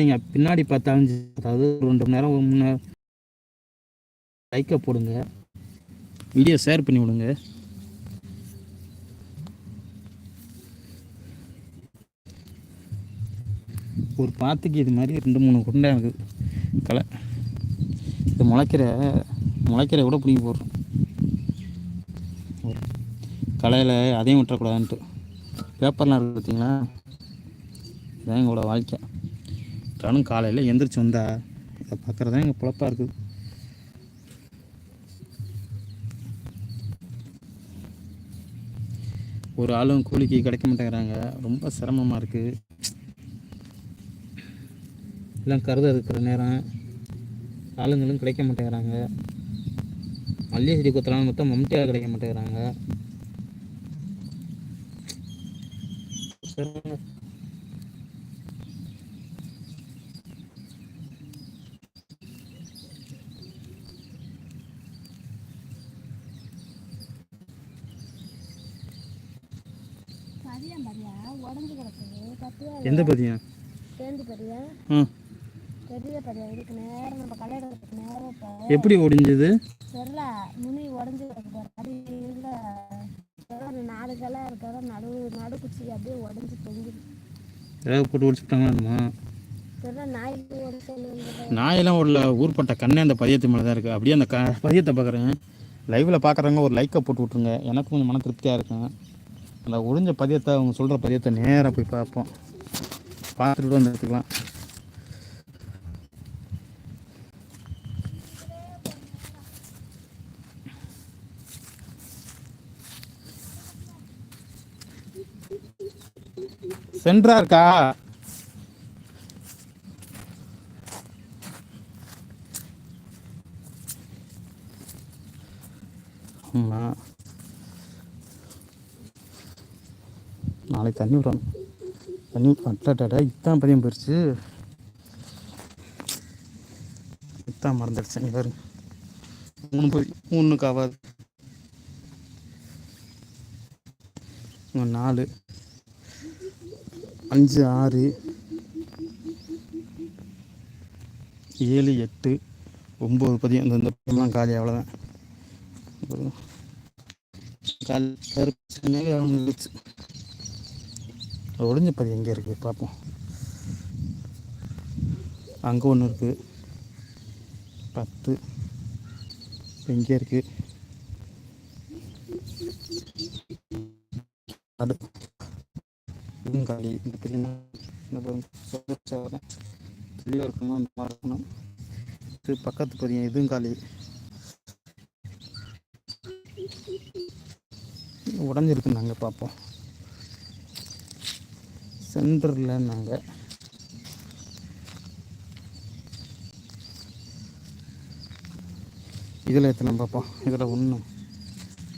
நீங்கள் பின்னாடி பார்த்தாலும் அதாவது ஒரு ரெண்டு மணி நேரம் ஒரு நேரம் லைக்கை போடுங்க. வீடியோ ஷேர் பண்ணி விடுங்க. ஒரு பாத்துக்கு இது மாதிரி ரெண்டு மூணு குண்டை இருக்குது களை இது முளைக்கிற முளைக்கிற கூட பிடிங்கி போடுறோம். களையில் அதையும் விட்டுறக்கூடாதுன்ட்டு பேப்பர்லாம் இருக்குது பார்த்தீங்களா இதான் எங்களோட வாழ்க்கை. நானும் காலையில் எந்திரிச்சு வந்தா இதை பார்க்குறது தான் எங்கள் பிழப்பாக இருக்குது ஒரு ஆளும் கூலிக்கு கிடைக்க மாட்டேங்கிறாங்க. ரொம்ப சிரமமாக இருக்குது எல்லாம் கருத இருக்கிற நேரம் ஆளுங்களும் கிடைக்க மாட்டேங்கிறாங்க. மல்லிகை செடி கொத்தலாம் மொத்தம் மம்டியாக கிடைக்க மாட்டேங்கிறாங்க சிரமம். பதியம் பாரியா உடஞ்சு கிடக்குது கத்தியா எந்த பதியம் சேர்ந்து பாரியா ம் பெரிய பதியம் இதுக்கு நேரம் நம்ம கல்யாணத்துக்கு நேரம் இப்போ. எப்படி ஒடிஞ்சது தெரில நுனி உடஞ்சு நாலு கிளை இருக்காத நடு நடு குச்சி அப்படியே உடஞ்சி தொங்குது ஏதாவது போட்டு ஒடிச்சுட்டாங்களாம்மா நாயெல்லாம் உள்ள ஊர்பட்ட கண்ணே அந்த பதியத்து மேலே தான் இருக்குது அப்படியே அந்த க பதியத்தை பார்க்குறேன் லைவில் பார்க்குறவங்க ஒரு லைக்கை போட்டு விட்ருங்க எனக்கும் கொஞ்சம் மன திருப்தியாக இருக்கும். அந்த ஒழிஞ்ச பதியத்தை அவங்க சொல்கிற பதியத்தை நேராக போய் பார்ப்போம். பார்த்துட்டு வந்து எடுத்துக்கலாம் சென்ட்ரா இருக்கா ஆமாம் நாளைக்கு தண்ணி விடணும். தண்ணி அட்டாட்டா இத்தான் பதியம் போயிடுச்சு இத்தான் மறந்துடுச்சு நீ பாரு மூணு போய் மூணுக்கு ஆகாது நாலு. அஞ்சு ஆறு ஏழு எட்டு ஒம்பது பதியம் அந்த இந்த பக்கம்லாம் காலி அவ்வளோதான் கால் கருப்பு இருந்துச்சு. ஒளிஞ்ச பதியம் எங்கே இருக்குது பார்ப்போம் அங்கே ஒன்று இருக்குது பத்து. எங்கே இருக்குது இதுவும் காலி இந்த பிரியா தெளிவாக இருக்கணும் அந்த மாதிரி இருக்கணும் இது பக்கத்து பதியம் இதுவும் காலி உடஞ்சிருக்கு நாங்கள் பார்ப்போம் சென்டரில் நாங்கள் இதில் எத்தனை பார்ப்போம் இதில் ஒன்று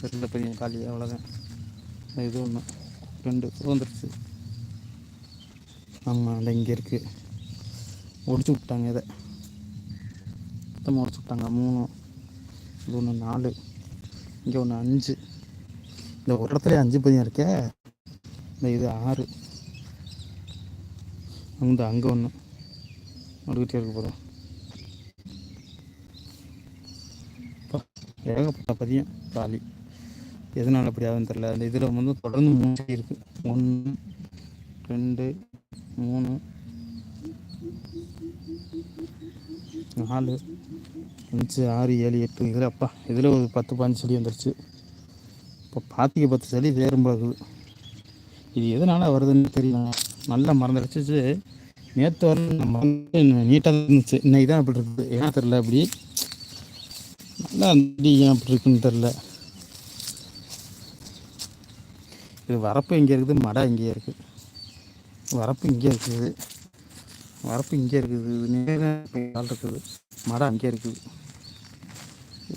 ரெண்டு பெரிய காலி அவ்வளோதான் இது ஒன்று ரெண்டு வந்துருச்சு ஆமாம் அந்த இங்கே இருக்குது ஒடிச்சு விட்டாங்க இதை. மொத்தமாக உடச்சு விட்டாங்க. மூணு இது ஒன்று நாலு இங்கே ஒன்று அஞ்சு. இந்த ஒரு இடத்துல அஞ்சு பதியம் இருக்கே. இந்த இது ஆறு. அந்த அங்கே ஒன்று நடுக்கிட்டே இருக்க போதும் ஏகப்பட்ட பதியம் காலி எதனால் அப்படி ஆகுதுன்னு தெரில அந்த இதில் வந்து தொடர்ந்து மூணு இருக்குது ஒன்று ரெண்டு மூணு. நாலு. அஞ்சு ஆறு ஏழு எட்டு. இதில் அப்பா இதில் ஒரு பத்து பாஞ்சு செடி வந்துருச்சு. இப்போ பாத்திக்கு பத்து செடி வேறும்பாகுது இது எதனால் வருதுன்னு தெரியல. நல்லா மறந்துடுச்சு நேற்று வர மறந்து நீட்டாக இருந்துச்சு. இன்னைக்கு தான் அப்படி இருக்குது. ஏன் தெரில அப்படி. நல்லா அந்த ஏன் அப்படி இருக்குன்னு தெரில இது வரப்பு இங்கே இருக்குது மடை இங்கே இருக்குது வரப்பு இங்கே இருக்குது. வரப்பு இங்கே இருக்குது. நேரம் ஆள் இருக்குது. மடை அங்கே இருக்குது.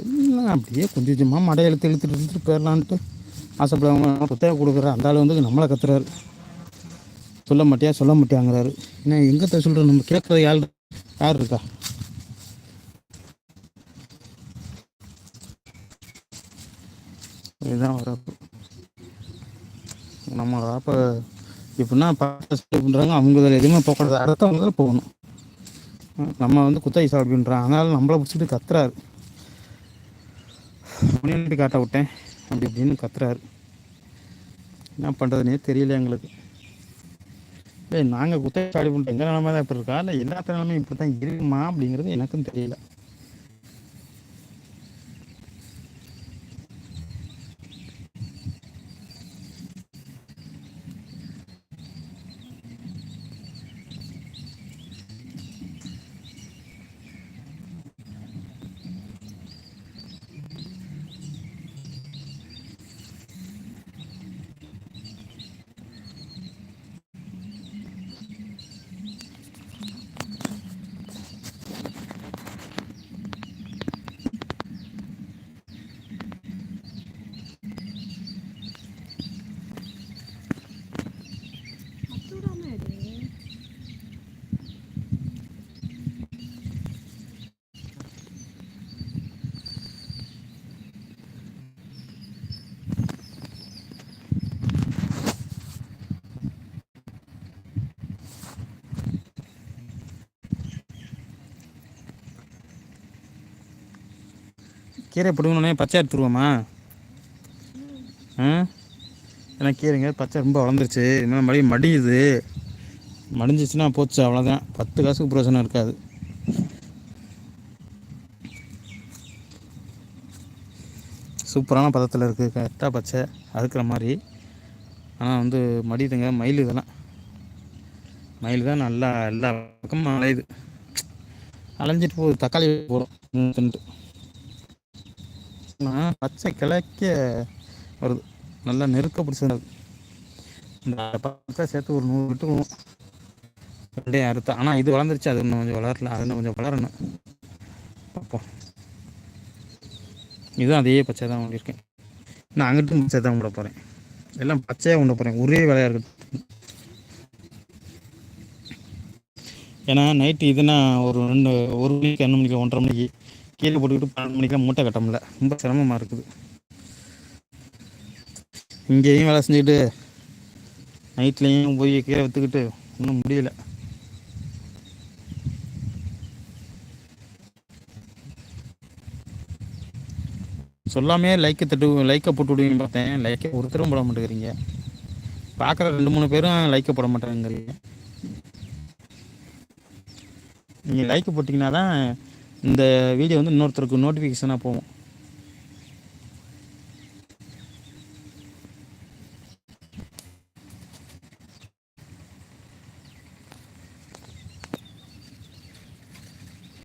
எல்லாம் அப்படியே கொஞ்சம் கொஞ்சமாக மடை இழுத்து இழுத்துட்டு இழுத்துட்டு போயிடலான்ட்டு ஆசைப்படுவாங்க புத்தகம் கொடுக்குற அந்த ஆள் வந்து நம்மளை கத்துறாரு. சொல்ல மாட்டியா? சொல்ல மாட்டியாங்கிறாரு. ஏன்னா எங்கே சொல்கிற நம்ம கேட்குறது யார்? யார் இருக்கா? இதுதான் வரப்பு. நம்ம அப்போ எப்படின்னா பார்த்து பண்ணுறாங்க அவங்க இதில் எதுவுமே போகக்கூடாது அடுத்தவங்க தான் போகணும். நம்ம வந்து குத்தகை சாப்பிட அப்படின்றான் அதனால நம்மளை பிடிச்சிட்டு கத்துறாரு. முன்னாடி காட்ட விட்டேன். அப்படி இப்படின்னு கத்துறாரு. என்ன பண்ணுறதுனே தெரியல எங்களுக்கு. ஏய் நாங்கள் குத்தகை சாடி பண்ணிட்டு எங்கள் நிலமை தான் இப்படி இருக்கா? இல்லை எல்லாத்த நிலமையும் இப்படி தான் இருக்குமா அப்படிங்கிறது எனக்கும் தெரியல. கீரை பிடுங்கணுன்னே பச்சை எடுத்துருவோமா? ஆ? ஏன்னா கீரைங்க பச்சை ரொம்ப வளர்ந்துருச்சு. இன்னும் மறுபடியும் மடியுது. மடிஞ்சிச்சுன்னா போச்சு அவ்வளோதான் பத்து காசுக்கு பிரயோஜனம் இருக்காது. சூப்பரான பதத்தில் இருக்குது கரெக்டாக பச்சை அறுக்கிற மாதிரி. ஆனால் வந்து மடியுதுங்க. மயில் இதெல்லாம். மயில் தான் நல்லா எல்லா பக்கமும் அலையுது. அலைஞ்சிட்டு போகுது. தக்காளி போகிறோம் தின்ட்டு ஆனால் பச்சை கிழக்க வருது. நல்லா நெருக்க பிடிச்சது இந்த பச்சை சேர்த்து ஒரு நூறு விட்டுருவோம் ரெண்டே அறுத்தா ஆனால் இது வளர்ந்துருச்சு. அது இன்னும் கொஞ்சம் வளரல. அது இன்னும் கொஞ்சம் வளரணும். பார்ப்போம். இதுவும் அதே பச்சை தான் வாங்கியிருக்கேன் நான் அங்கிட்டும் பச்சை தான் விட போகிறேன் எல்லாம் பச்சையாக கொண்டு போகிறேன் ஒரே விலையாக இருக்கட்டும். ஏன்னா நைட்டு இதுனா ஒரு ரெண்டு ஒரு மணிக்கு ரெண்டு மணிக்கு ஒன்றரை மணிக்கு கீழே போட்டுக்கிட்டு பன்னெண்டு மணிக்கெலாம் மூட்டை கட்ட முடியல. ரொம்ப சிரமமாக இருக்குது. இங்கேயும் வேலை செஞ்சுக்கிட்டு நைட்லேயும் போய் கீழே விற்றுக்கிட்டு ஒன்றும் முடியல. சொல்லாமே லைக்கை தட்டு லைக்கை போட்டு விடுவீங்கன்னு பார்த்தேன். லைக்கை ஒருத்தரும் போட மாட்டேங்கிறீங்க. பார்க்குற ரெண்டு மூணு பேரும் லைக்கை போட மாட்டேங்கிறீங்க. நீங்கள் லைக் போட்டிங்கன்னா தான் இந்த வீடியோ வந்து இன்னொருத்தருக்கு நோட்டிஃபிகேஷனாக போகும்.